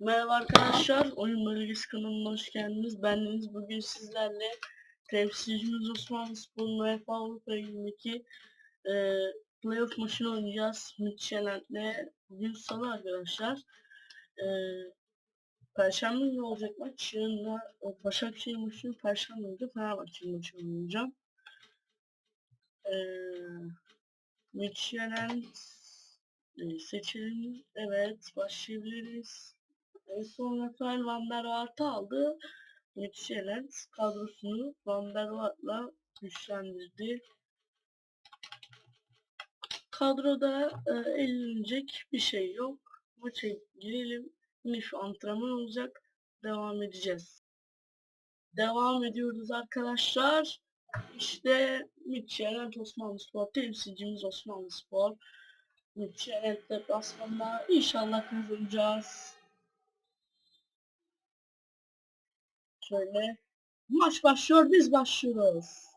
Merhaba arkadaşlar, Oyun Bölgesi kanalına hoş geldiniz. Bendeniz bugün sizlerle temsilcimiz Osmanlı Spor'un UEFA Avrupa Ligi'ndeki e, playoff maçını oynayacağız. Midtjylland'le bugün salı arkadaşlar. E, Perşembe günü olacak maç. Yarın da o Başakşehir maçını Perşembe günü Fenerbahçe maçı oynayacağım. E, Midtjylland e, seçelim. Evet, başlayabiliriz. En son Rafael Van der Vaart'ı aldı. Midtjylland kadrosunu Van der Vaart'la güçlendirdi. Kadroda e, elinecek bir şey yok. Maça girelim. Yine şu antrenman olacak. Devam edeceğiz. Devam ediyoruz arkadaşlar. İşte Midtjylland Osmanlı Spor temsilcimiz Osmanlı Spor. Midtjylland deplasmanında inşallah kazanacağız. Şöyle. Maç başlıyor, biz başlıyoruz.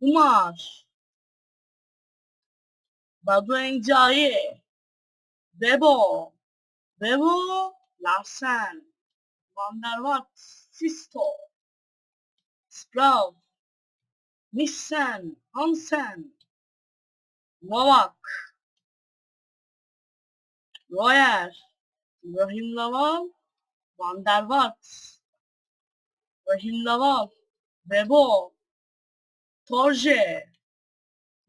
Umar. Badu Encayi. Bebo. Bebo. Larsen. Van der Waart. Sisto. Sprout. Nissen. Hansen. Novak. Royer. Ibrahim Laval. Van der Waart. Rahim Laval, Bebo, Torje,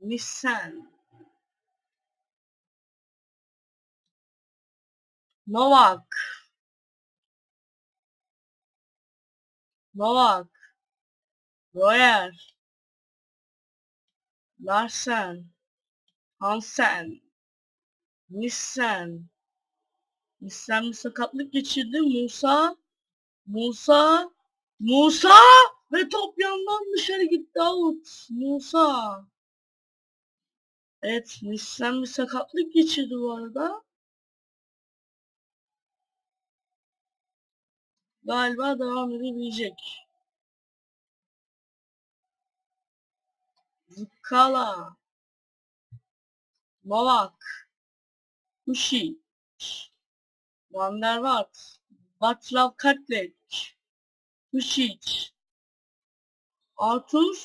Nissen, Novak, Novak, Royer, Larsen, Hansen, Nissen, Nissen bir sakatlık geçirdi. Musa, Musa, Musa ve top yandan dışarı gitti out. Musa. Evet, Nissen bir sakatlık geçirdi bu arada. Galiba devam edebilecek. Zukala. Novak. Kushi. Van der Waart. Václav Katlec. Kušić. Artur.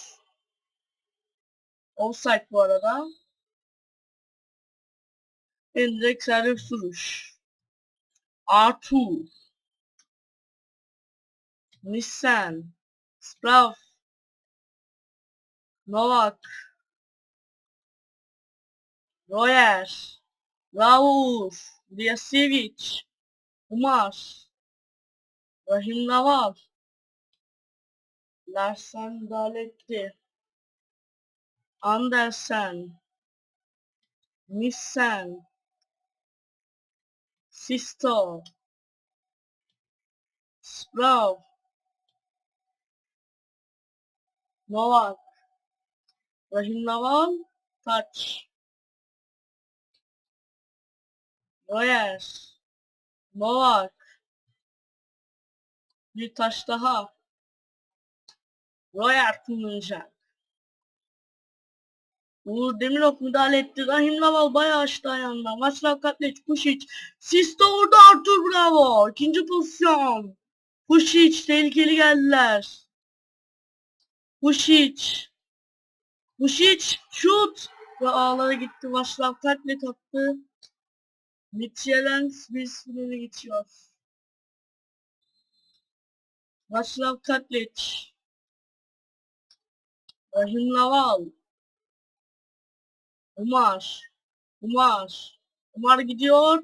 Offside bu arada. Endrek serbest duruş. Artur. Nissen. Sprav. Novak. Royer. Raul. Diasivic. Umar. Rahim Naval. Larsen müdahale etti. Andersen. Nissen. Sisto. Sprav. Novak. Rahim Naval. Taç. Royer. Novak. Bir taş daha. Royer kullanacak. Uğur Demirok müdahale etti. Rahim Laval bayağı açtı ayağından. Václav Katleç, Pušić. Sisto vurdu Artur Bravo. İkinci pozisyon. Pušić tehlikeli geldiler. Pušić. Pušić şut. Ve ağlara gitti. Václav Katleç attı. Midtjylland biz finale geçiyor. Václav Katleç. Rahim Laval. Umar. Umar. Umar gidiyor.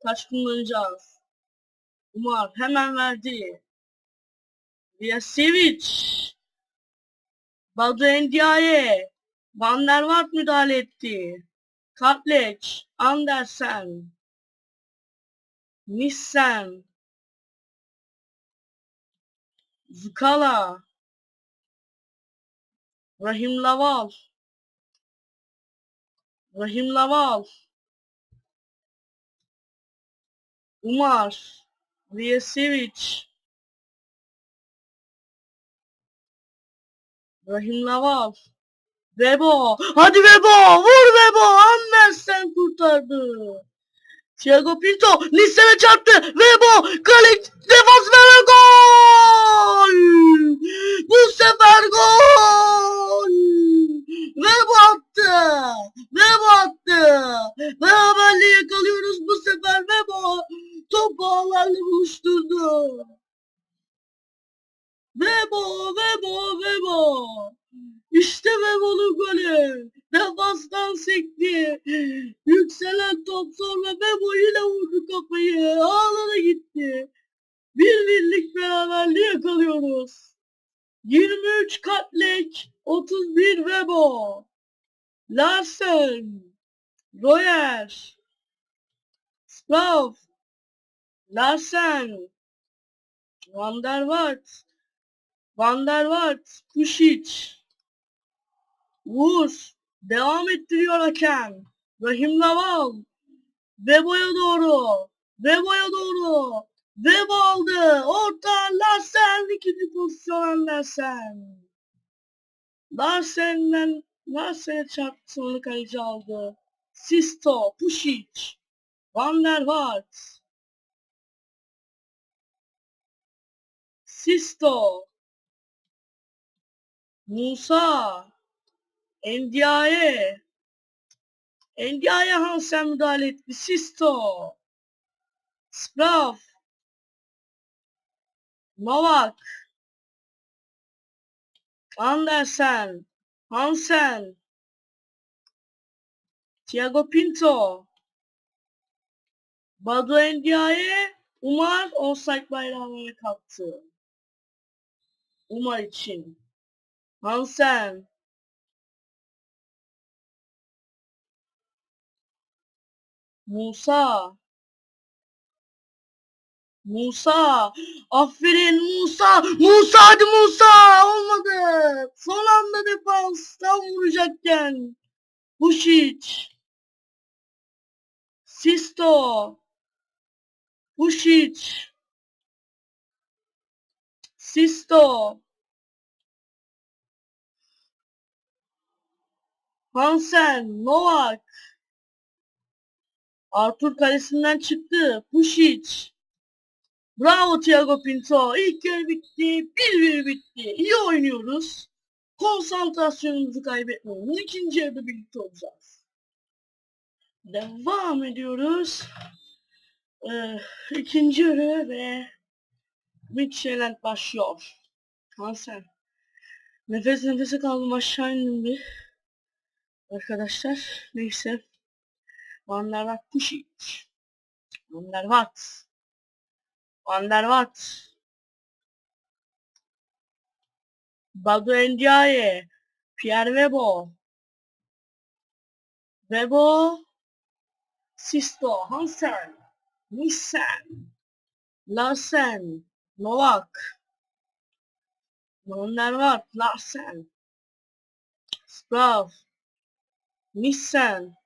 Taş kullanacağız. Umar hemen verdi. Riyasevic. Badu Ndiaye. Van der Waart müdahale etti. Katleç. Andersen. Nissen. Zukala. Rahim Laval. Rahim Laval. Umar. Riyasevic. Rahim Laval. Vebo. Hadi Vebo. Vur Vebo. Andersen kurtardı. Thiago Pinto. Nistel'e çarptı. Vebo. Kale defans ve gol. Bu sefer gol. Vebo attı. Vebo attı. Beraberliği yakalıyoruz bu sefer Vebo. Topu ağlarla buluşturdu. Vebo, Vebo, Vebo. İşte Vebo'nun golü. Defanstan sekti. Yükselen top sonra Vebo yine vurdu kafayı. Ağlara gitti. Bir birlik beraberliği yakalıyoruz. 23 Katlek, 31 Vebo. Larsen, Royer, Sprav, Larsen, Van der Waart, Van der Waart, Pušić, Vur, devam ettiriyor hakem. Rahim Laval, Vebo'ya doğru, Vebo'ya doğru, Vebo aldı, orta Larsen, ikinci pozisyon Larsen. Larsen'den, Larsen'e çarptı sonra kaleci aldı. Sisto, Pušić, Van der Waart, Sisto, Musa, Endiaye, Endiaye Hansen müdahale etti. Sisto, Sprav, Novak, Andersen, Hansen, Thiago Pinto, Badu Endiaye, Umar offside bayrağına kalktı. Umar için. Hansen. Musa. Musa. Aferin Musa. Musa hadi Musa. Olmadı. Son anda defans. Tam vuracakken. Pušić. Sisto. Pušić. Sisto. Hansen, Novak. Arthur kalesinden çıktı. Pušić. Bravo Thiago Pinto. İlk yarı bitti. 1-1 bitti. İyi oynuyoruz. Konsantrasyonumuzu kaybetmeyelim. İkinci yarıda birlikte olacağız. Devam ediyoruz. Ee, ikinci yarı ve Midtjylland başlıyor. Hansen. Nefes nefese kaldım aşağı indim bir. Arkadaşlar neyse. Van der Waart Pušić. Van der Waart. Van der Waart. Badu Ndiaye. Pierre Webo. Webo. Sisto. Hansen. Nissen. Larsen. Novak. Van der Waart. Larsen. Sprav. Nissen.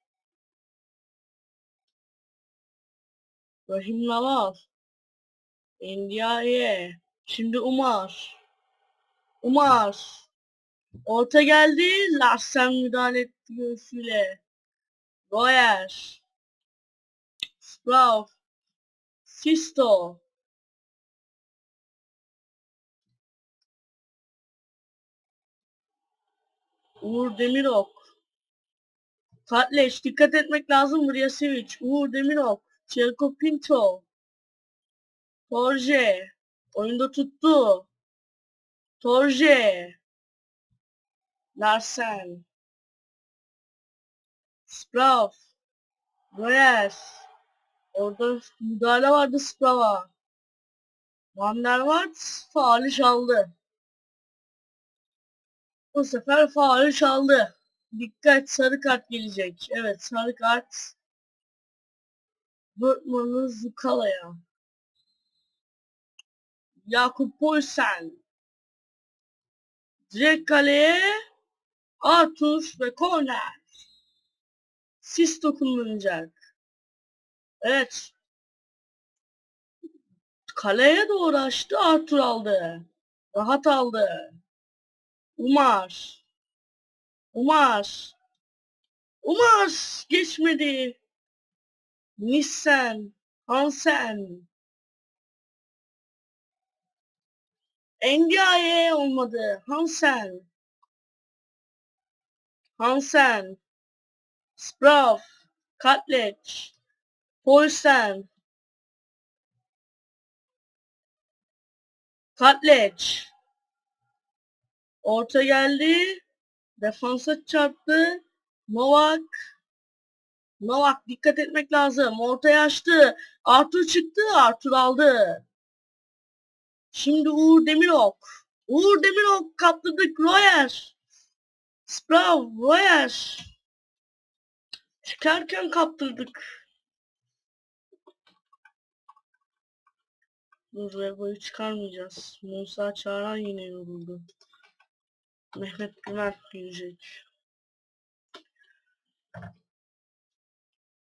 Rahim Laval. Ndiaye. Şimdi Umar. Umar. Orta geldi. Larsen müdahale etti göğsüyle. Royer. Sprav. Sisto. Uğur Demirok. Katleş dikkat etmek lazım Mriyasevic. Uğur Demirok. Çelko Pinto. Torje. Oyunda tuttu. Torje. Larsen. Sprav. Royer. Orada müdahale vardı Sprav'a. Van der Waart faali çaldı. Bu sefer faali çaldı. Dikkat sarı kart gelecek. Evet sarı kart. Dortmund'un Zukala'ya. Yakup Poulsen. Direkt kaleye Arthur ve korner. Sis dokunulacak. Evet. Kaleye doğru açtı Arthur aldı. Rahat aldı. Umar. Umar. Umar geçmedi. Nissen. Hansen. Endiaye olmadı. Hansen. Hansen. Sprav. Katleç. Poulsen. Katleç. Orta geldi. Defansa çarptı. Novak. Novak dikkat etmek lazım. Ortaya açtı. Arthur çıktı. Arthur aldı. Şimdi Uğur Demirok. Uğur Demirok kaptırdık. Royer. Sprav. Royer. Çıkarken kaptırdık. Dur Vebo'yu çıkarmayacağız. Musa Çağran yine yoruldu. Mehmet Güven girecek.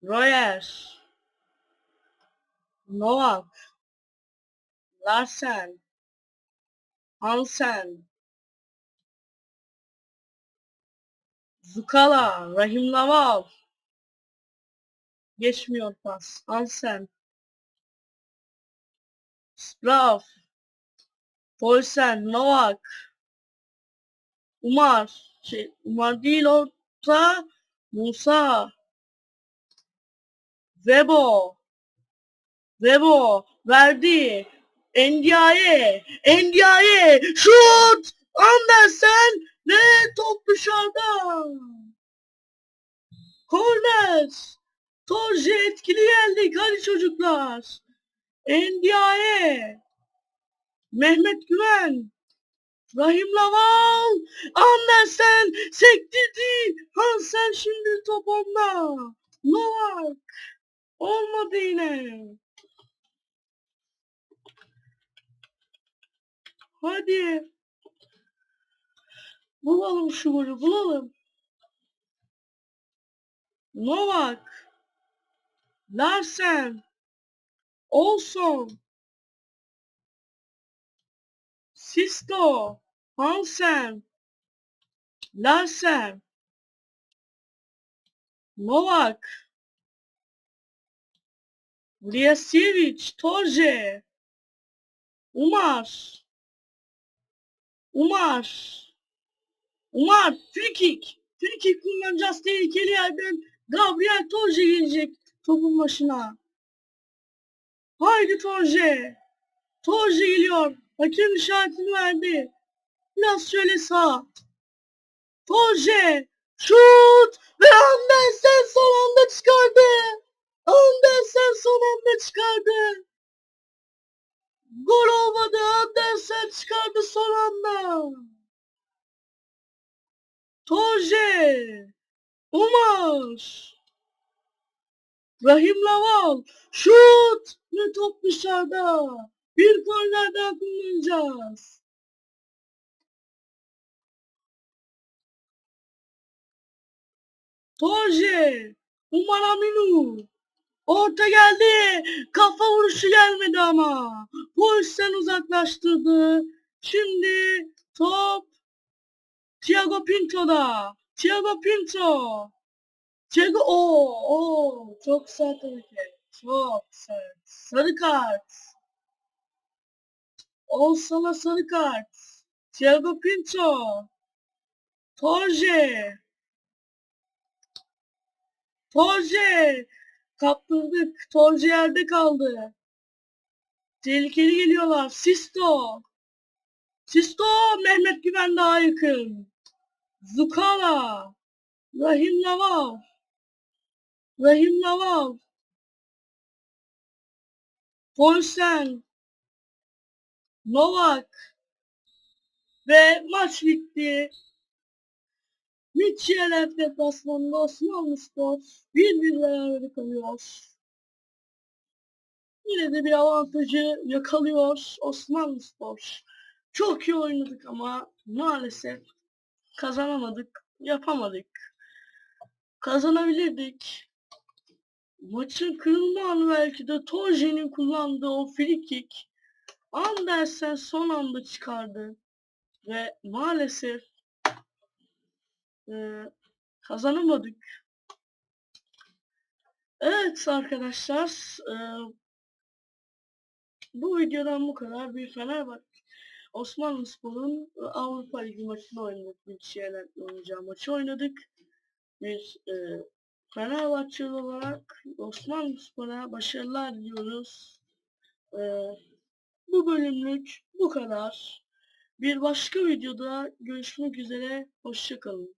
Royer. Novak. Larsen. Hansen. Zukala. Rahim Laval. Geçmiyor pas. Hansen. Sprav. Polsen. Novak. Umar. Şey, Umar değil orta. Musa. Vebo. Vebo. Verdi. Endiaye. Endiaye. Şut. Andersen. Ve top dışarıda. Korner. Torje etkili geldik. Hadi çocuklar. Endiaye. Mehmet Güven. Rahim Laval. Andersen sektirdi. Hansen şimdi top onda. Novak. Olmadı yine. Hadi. Bulalım şu golü bulalım. Novak. Larsen. Olson. Sisto. Hansen. Larsen. Novak. Vljasiewicz. Torje. Umar. Umar. Umar. Frikik. Frikik kullanacağız tehlikeli yerden. Gabriel Torje gelecek topun başına. Haydi Torje. Torje geliyor. Hakem işaretini verdi. Biraz şöyle sağ. Torje. Şut. Ve Andersen son anda çıkardı. Andersen son anda çıkardı. Gol olmadı. Andersen çıkardı son anda. Torje. Umar. Rahim Laval. Şut. Ve top dışarıda. Bir korner daha kullanacağız. Torje. Umar Aminu. Orta geldi. Kafa vuruşu gelmedi ama. Polisten uzaklaştırdı. Şimdi top Thiago Pinto'da. Thiago Pinto. Thiago o o çok sert hareket. Çok sert. Sarı kart. Ol sana kart. Thiago Pinto. Torje. Torje. Kaptırdık. Torje yerde kaldı. Tehlikeli geliyorlar. Sisto. Sisto. Mehmet Güven daha yakın. Zukala. Rahim Laval. Rahim Laval. Polsen. Novak. Ve maç bitti. Mitchell deplasmanında Osmanlı Spor 1-1 beraber kalıyor. Yine de bir avantajı yakalıyor Osmanlı Spor. Çok iyi oynadık ama maalesef kazanamadık, yapamadık. Kazanabilirdik. Maçın kırılma anı belki de Torje'nin kullandığı o free kick Andersen son anda çıkardı. Ve maalesef e, kazanamadık. Evet arkadaşlar e, bu videodan bu kadar. Bir Fenerbahçe Osmanlı Spor'un e, Avrupa Ligi maçını oynadık. Bir şeyler oynayacağı maçı oynadık. Bir e, Fenerbahçeli olarak Osmanlı Spor'a başarılar diliyoruz. E, bu bölümlük bu kadar. Bir başka videoda görüşmek üzere. Hoşçakalın.